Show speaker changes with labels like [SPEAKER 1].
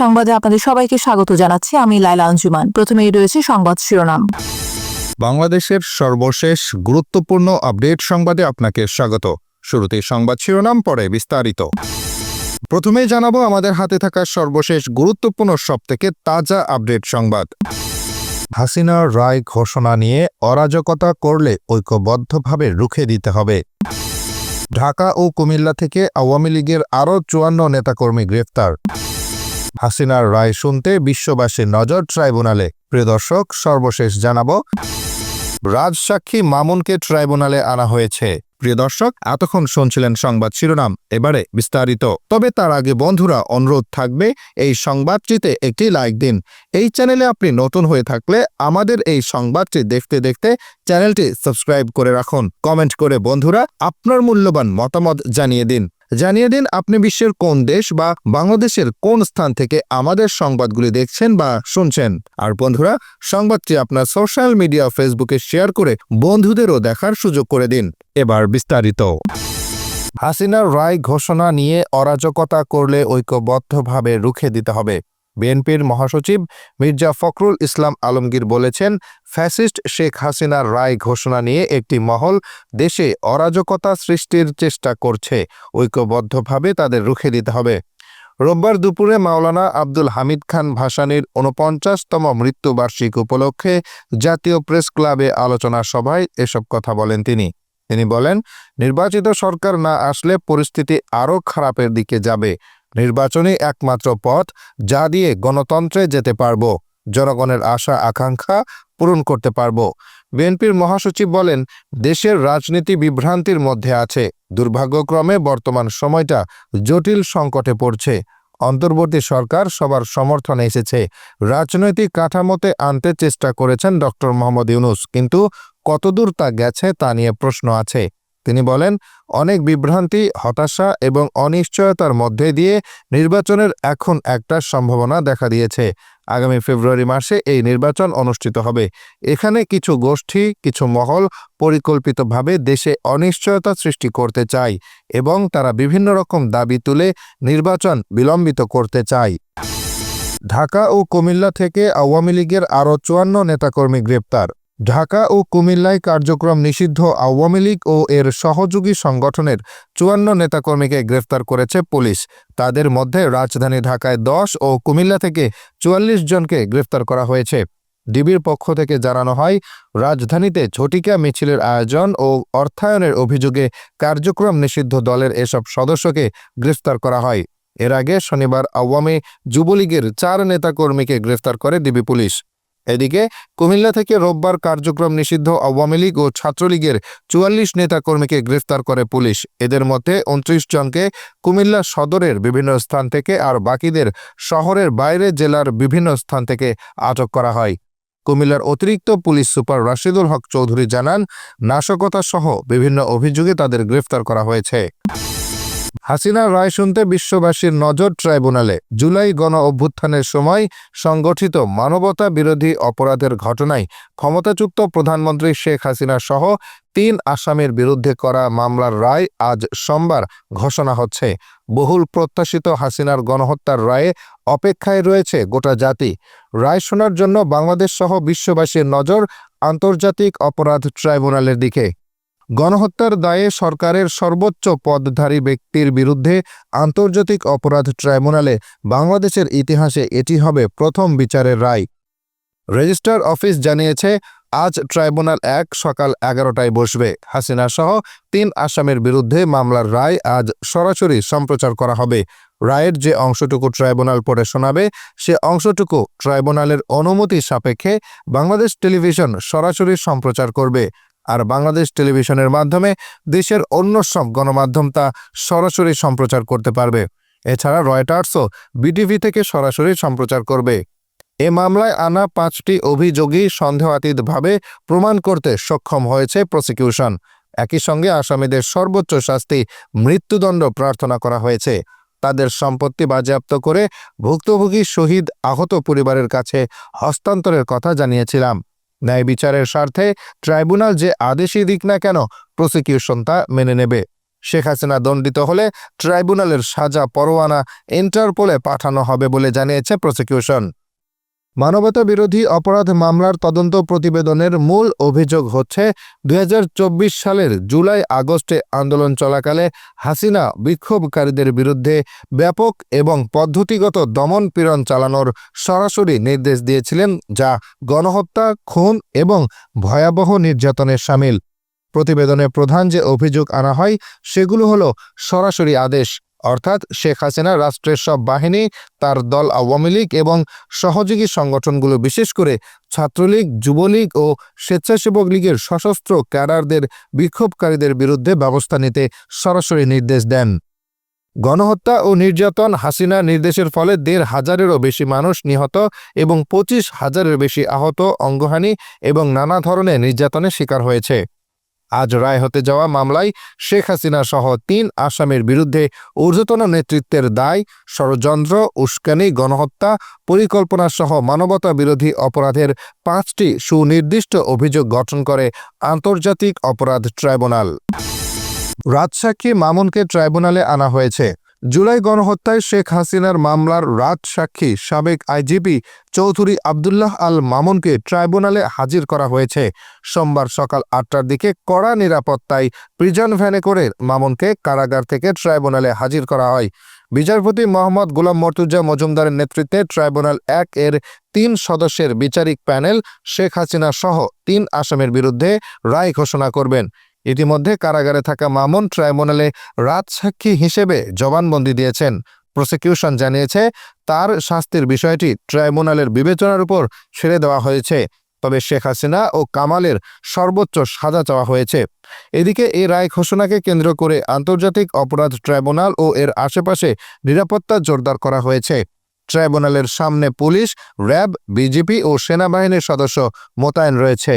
[SPEAKER 1] সংবাদে আপনাদের সবাইকে স্বাগত জানাচ্ছি। আমি লাইলা আঞ্জুমান। প্রথমেই রয়েছে সংবাদ শিরোনাম।
[SPEAKER 2] বাংলাদেশের সর্বশেষ গুরুত্বপূর্ণ আপডেট সংবাদে আপনাকে স্বাগত। শুরুতে সংবাদ শিরোনাম, পরে বিস্তারিত। প্রথমে জানাব, আমাদের হাতে থাকা সর্বশেষ গুরুত্বপূর্ণ সবথেকে তাজা আপডেট সংবাদ। হাসিনা রায় ঘোষণা নিয়ে অরাজকতা করলে ঐক্যবদ্ধভাবে রুখে দিতে হবে। ঢাকা ও কুমিল্লা থেকে আওয়ামী লীগের আরও চুয়ান্ন নেতাকর্মী গ্রেফতার। হাসিনার রায় শুনতে বিশ্ববাসীর নজর ট্রাইব্যুনালে। প্রিয় দর্শক, সর্বশেষ জানাব, রাজসাক্ষী মামুনকে ট্রাইব্যুনালে আনা হয়েছে। প্রিয় দর্শক, এতক্ষণ শুনছিলেন সংবাদ শিরোনাম, এবারে বিস্তারিত। তবে তার আগে বন্ধুরা, অনুরোধ থাকবে, এই সংবাদটিতে একটি লাইক দিন। এই চ্যানেলে আপনি নতুন হয়ে থাকলে আমাদের এই সংবাদটি দেখতে দেখতে চ্যানেলটি সাবস্ক্রাইব করে রাখুন। কমেন্ট করে বন্ধুরা, আপনার মূল্যবান মতামত জানিয়ে দিন। জানিয়ে দিন, আপনি বিশ্বের কোন দেশ বা বাংলাদেশের কোন স্থান থেকে আমাদের সংবাদগুলি দেখছেন বা শুনছেন? আর বন্ধুরা, সংবাদটি আপনার সোশ্যাল মিডিয়া ফেসবুকে শেয়ার করে বন্ধুদেরও দেখার সুযোগ করে দিন। এবার বিস্তারিত। হাসিনার রায় ঘোষণা নিয়ে অরাজকতা করলে ঐক্যবদ্ধভাবে রুখে দিতে হবে। বিএনপির মহাসচিব মির্জা ফখরুল ইসলাম আলমগীর বলেছেন, ফ্যাসিস্ট শেখ হাসিনার রায় ঘোষণা নিয়ে একটি মহল দেশে অরাজকতা সৃষ্টির চেষ্টা করছে, ঐক্যবদ্ধভাবে তাদের রুখে দিতে হবে। রোববার দুপুরে মাওলানা আব্দুল হামিদ খান ভাসানির ঊনপঞ্চাশতম মৃত্যুবার্ষিক উপলক্ষে জাতীয় প্রেস ক্লাবে আলোচনা সভায় এসব কথা বলেন তিনি। তিনি বলেন, নির্বাচিত সরকার না আসলে পরিস্থিতি আরও খারাপের দিকে যাবে। নির্বাচনই একমাত্র পথ যা দিয়ে গণতন্ত্রে যেতে পারব। জনগণের আশা, আকাঙ্ক্ষা পূরণ করতে পারব। বিএনপির মহাসচিব বলেন, দেশের রাজনীতি বিভ্রান্তির মধ্যে আছে। দুর্ভাগ্যক্রমে বর্তমান সময়টা জটিল সংকটে পড়ছে। অন্তর্বর্তী সরকার সবার সমর্থনে এসেছে। রাজনৈতিক কাঠামোতে আনতে চেষ্টা করেছেন ডক্টর মোহাম্মদ ইউনুস, কিন্তু কতদূর তা গেছে তা নিয়ে প্রশ্ন আছে। তিনি বলেন, অনেক বিভ্রান্তি, হতাশা এবং অনিশ্চয়তার মধ্যে দিয়ে নির্বাচনের এখন একটা সম্ভাবনা দেখা দিয়েছে। আগামী ফেব্রুয়ারি মাসে এই নির্বাচন অনুষ্ঠিত হবে। এখানে কিছু গোষ্ঠী, কিছু মহল পরিকল্পিতভাবে দেশে অনিশ্চয়তা সৃষ্টি করতে চায় এবং তারা বিভিন্ন রকম দাবি তুলে নির্বাচন বিলম্বিত করতে চায়। ঢাকা ও কুমিল্লা থেকে আওয়ামী লীগের আরও চুয়ান্ন নেতাকর্মী গ্রেপ্তার। ঢাকা ও কুমিল্লায় কার্যক্রম নিষিদ্ধ আওয়ামী লীগ ও এর সহযোগী সংগঠনের চুয়ান্ন নেতাকর্মীকে গ্রেফতার করেছে পুলিশ। তাদের মধ্যে রাজধানী ঢাকায় দশ ও কুমিল্লা থেকে চুয়াল্লিশ জনকে গ্রেফতার করা হয়েছে। ডিবির পক্ষ থেকে জানানো হয়, রাজধানীতে ঝটিকা মিছিলের আয়োজন ও অর্থায়নের অভিযোগে কার্যক্রম নিষিদ্ধ দলের এসব সদস্যকে গ্রেফতার করা হয়। এর আগে শনিবার আওয়ামী যুবলীগের চার নেতাকর্মীকে গ্রেফতার করে ডিবি পুলিশ। এদিকে কুমিল্লা থেকে রোববার কার্যক্রম নিষিদ্ধ আওয়ামী লীগ ও ছাত্রলীগের চুয়াল্লিশ নেতাকর্মীকে গ্রেফতার করে পুলিশ। এদের মধ্যে উনত্রিশ জনকে কুমিল্লা সদরের বিভিন্ন স্থান থেকে আর বাকিদের শহরের বাইরে জেলার বিভিন্ন স্থান থেকে আটক করা হয়। কুমিল্লার অতিরিক্ত পুলিশ সুপার রাশিদুল হক চৌধুরী জানান নাশকতা সহ বিভিন্ন অভিযোগে তাদের গ্রেফতার করা হয়েছে। হাসিনার রায় শুনতে বিশ্ববাসীর নজর ট্রাইব্যুনালে। জুলাই গণ অভ্যুত্থানের সময় সংগঠিত মানবতা বিরোধী অপরাধের ঘটনায় ক্ষমতাযুক্ত প্রধানমন্ত্রী শেখ হাসিনা সহ তিন আসামির বিরুদ্ধে করা মামলার রায় আজ সোমবার ঘোষণা হচ্ছে। বহুল প্রত্যাশিত হাসিনার গণহত্যার রায়ে অপেক্ষায় রয়েছে গোটা জাতি। রায় শোনার জন্য বাংলাদেশ সহ বিশ্ববাসীর নজর আন্তর্জাতিক অপরাধ ট্রাইব্যুনালের দিকে। গণহত্যার দায়ে সরকারের সর্বোচ্চ পদধারী ব্যক্তির বিরুদ্ধে আন্তর্জাতিক অপরাধ ট্রাইব্যুনালে বাংলাদেশের ইতিহাসে এটি হবে প্রথম বিচারের রায়। রেজিস্ট্রার অফিস জানিয়েছে, আজ ট্রাইব্যুনাল এক সকাল এগারোটায় বসবে। হাসিনা সহ তিন আসামের বিরুদ্ধে মামলার রায় আজ সরাসরি সম্প্রচার করা হবে। রায়ের যে অংশটুকু ট্রাইব্যুনাল পড়ে শোনাবে, সে অংশটুকু ট্রাইব্যুনালের অনুমতি সাপেক্ষে বাংলাদেশ টেলিভিশন সরাসরি সম্প্রচার করবে। আর বাংলাদেশ টেলিভিশনের মাধ্যমে দেশের অন্য সব গণমাধ্যম তা সরাসরি সম্প্রচার করতে পারবে। এছাড়া রয়টার্সও বিটিভি থেকে সরাসরি সম্প্রচার করবে। এ মামলায় আনা পাঁচটি অভিযোগী সন্দেহাতীতভাবে প্রমাণ করতে সক্ষম হয়েছে প্রসিকিউশন। একই সঙ্গে আসামিদের সর্বোচ্চ শাস্তি মৃত্যুদণ্ড প্রার্থনা করা হয়েছে। তাদের সম্পত্তি বাজেয়াপ্ত করে ভুক্তভোগী শহীদ আহত পরিবারের কাছে হস্তান্তরের কথা জানিয়েছিলাম। ন্যায় বিচারের স্বার্থে ট্রাইব্যুনাল যে আদেশই দিক না কেন প্রসিকিউশন তা মেনে নেবে। শেখ হাসিনা দণ্ডিত হলে ট্রাইব্যুনালের সাজা পরোয়ানা ইন্টারপোলে পাঠানো হবে বলে জানিয়েছে প্রসিকিউশন মানবতা বিরোধী অপরাধ মামলার তদন্ত প্রতিবেদনের মূল অভিযোগ হচ্ছে দু হাজার চব্বিশ সালের জুলাই আগস্টে আন্দোলন চলাকালে হাসিনা বিক্ষোভকারীদের বিরুদ্ধে ব্যাপক এবং পদ্ধতিগত দমন পীড়ন চালানোর সরাসরি নির্দেশ দিয়েছিলেন, যা গণহত্যা, খুন এবং ভয়াবহ নির্যাতনের সামিল। প্রতিবেদনে প্রধান যে অভিযোগ আনা হয়, সেগুলো হলো সরাসরি আদেশ। অর্থাৎ শেখ হাসিনা রাষ্ট্রের সব বাহিনী, তার দল আওয়ামী লীগ এবং সহযোগী সংগঠনগুলো, বিশেষ করে ছাত্রলীগ, যুবলীগ ও স্বেচ্ছাসেবক লীগের সশস্ত্র ক্যাডারদের, বিক্ষোভকারীদের বিরুদ্ধে ব্যবস্থা নিতে সরাসরি নির্দেশ দেন। গণহত্যা ও নির্যাতন হাসিনা নির্দেশের ফলে দেড় হাজারেরও বেশি মানুষ নিহত এবং পঁচিশ হাজারের বেশি আহত, অঙ্গহানি এবং নানা ধরনের নির্যাতনের শিকার হয়েছে। আজ রায় হতে যাওয়া মামলায় শেখ হাসিনা সহ তিন আসামির বিরুদ্ধে ঊর্ধ্বতন নেতৃত্বের দায়, ষড়যন্ত্র, উস্কানি, গণহত্যা পরিকল্পনা সহ মানবতা বিরোধী অপরাধের পাঁচটি সুনির্দিষ্ট অভিযোগ গঠন করে আন্তর্জাতিক অপরাধ ট্রাইব্যুনাল। রাজসাক্ষী মামুনকে ট্রাইব্যুনালে আনা হয়েছে। জুলাই গণহত্যায় শেখ হাসিনার মামলার রাজসাক্ষী সাবেক আইজিপি চৌধুরী আবদুল্লাহ আল মামুনকে ট্রাইব্যুনালে হাজির করা হয়েছে। সোমবার সকাল আটটার দিকে কড়া নিরাপত্তায় প্রিজন ভ্যানে করে মামুনকে কারাগার থেকে ট্রাইব্যুনালে হাজির করা হয়। বিচারপতি মোহাম্মদ গোলাম মর্তুজা মজুমদারের নেতৃত্বে ট্রাইব্যুনাল এক এর তিন সদস্যের বিচারিক প্যানেল শেখ হাসিনা সহ তিন আসামের বিরুদ্ধে রায় ঘোষণা করবেন। ইতিমধ্যে কারাগারে থাকা মামুন ট্রাইব্যুনালে রাজসাক্ষী হিসেবে জবানবন্দি দিয়েছেন। প্রসিকিউশন জানিয়েছে, তার শাস্তির বিষয়টি ট্রাইব্যুনালের বিবেচনার উপর ছেড়ে দেওয়া হয়েছে। তবে শেখ হাসিনা ও কামালের সর্বোচ্চ সাজা চাওয়া হয়েছে। এদিকে এই রায় ঘোষণাকে কেন্দ্র করে আন্তর্জাতিক অপরাধ ট্রাইব্যুনাল ও এর আশেপাশে নিরাপত্তা জোরদার করা হয়েছে। ট্রাইব্যুনালের সামনে পুলিশ, র্যাব বিজেপি ও সেনাবাহিনীর সদস্য মোতায়েন রয়েছে।